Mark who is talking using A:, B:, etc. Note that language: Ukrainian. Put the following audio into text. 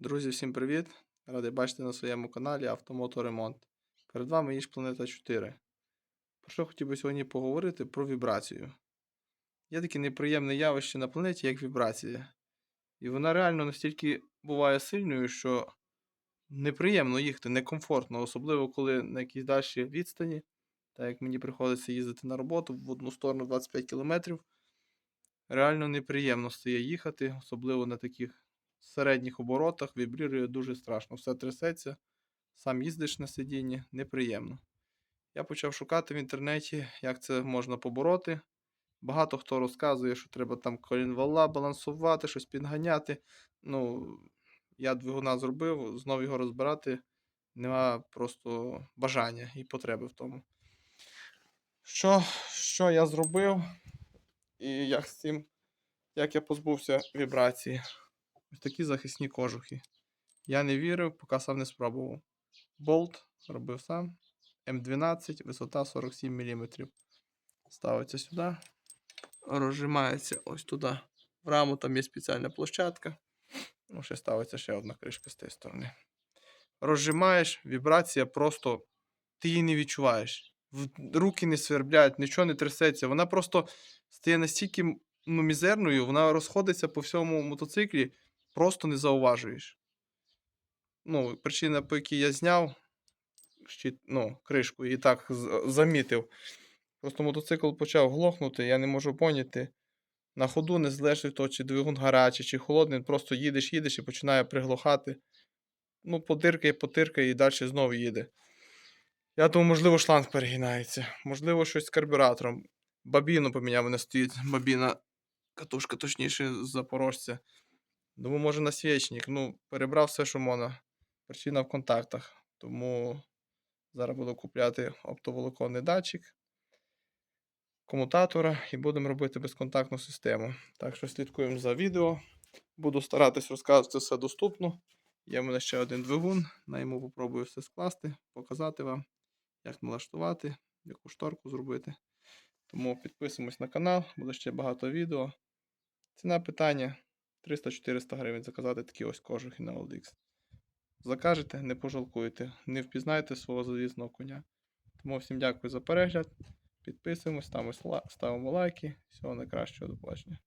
A: Друзі, всім привіт! Радий бачити на своєму каналі Автомоторемонт. Перед вами Їж Планета 4. Про що хотів би сьогодні поговорити про вібрацію. Є таке неприємне явище на планеті, як вібрація. І вона реально настільки буває сильною, що неприємно їхати, некомфортно, особливо коли на якійсь дальшій відстані, так як мені приходиться їздити на роботу в одну сторону 25 км. Реально неприємно стає їхати, особливо на таких середніх оборотах, вібрірує дуже страшно. Все трясеться, сам їздиш на сидінні, неприємно. Я почав шукати в інтернеті, як це можна побороти. Багато хто розказує, що треба там колінвала балансувати, щось підганяти. Ну, я двигуна зробив, знову його розбирати. Нема просто бажання і потреби в тому. Що, що я зробив? І як з цим, як я позбувся вібрації? Ось такі захисні кожухи. Я не вірив, поки сам не спробував. Болт робив сам. М12, висота 47 мм. Ставиться сюди. Розжимається ось туди. В раму там є спеціальна площадка. Ну, ще ставиться ще одна кришка з тієї сторони. Розжимаєш, вібрація просто. Ти її не відчуваєш. Руки не сверблять, нічого не трясеться. Вона просто стає настільки ну, мізерною, вона розходиться по всьому мотоциклі, просто не зауважуєш. Ну, причина, по якій я зняв ну, кришку і так замітив. Просто мотоцикл почав глохнути, я не можу поняти. На ходу не залежить того, чи двигун гарячий, чи холодний, просто їдеш, їдеш і починає приглохати. Ну, потиркає, потиркає і далі знову їде. Я думаю, можливо, шланг перегинається. Можливо, щось з карбюратором. Бабіну поміняв, мене стоїть бабіна, катушка, точніше, запорожця. Думаю, може на свічник. Ну, перебрав все, що можна. Причина в контактах. Тому зараз буду купляти оптоволоконний датчик, комутатора і будемо робити безконтактну систему. Так що слідкуємо за відео. Буду старатись розказувати все доступно. Є в мене ще один двигун, на йому попробую все скласти, показати вам, як налаштувати, яку шторку зробити. Тому підписуємось на канал, буде ще багато відео. Ціна питання 300-400 гривень заказати такі ось кожухи на OLX. Закажете, не пожалкуєте, не впізнаєте свого залізного коня. Тому всім дякую за перегляд. Підписуємось, ставимо, лайки. Всього найкращого, до побачення.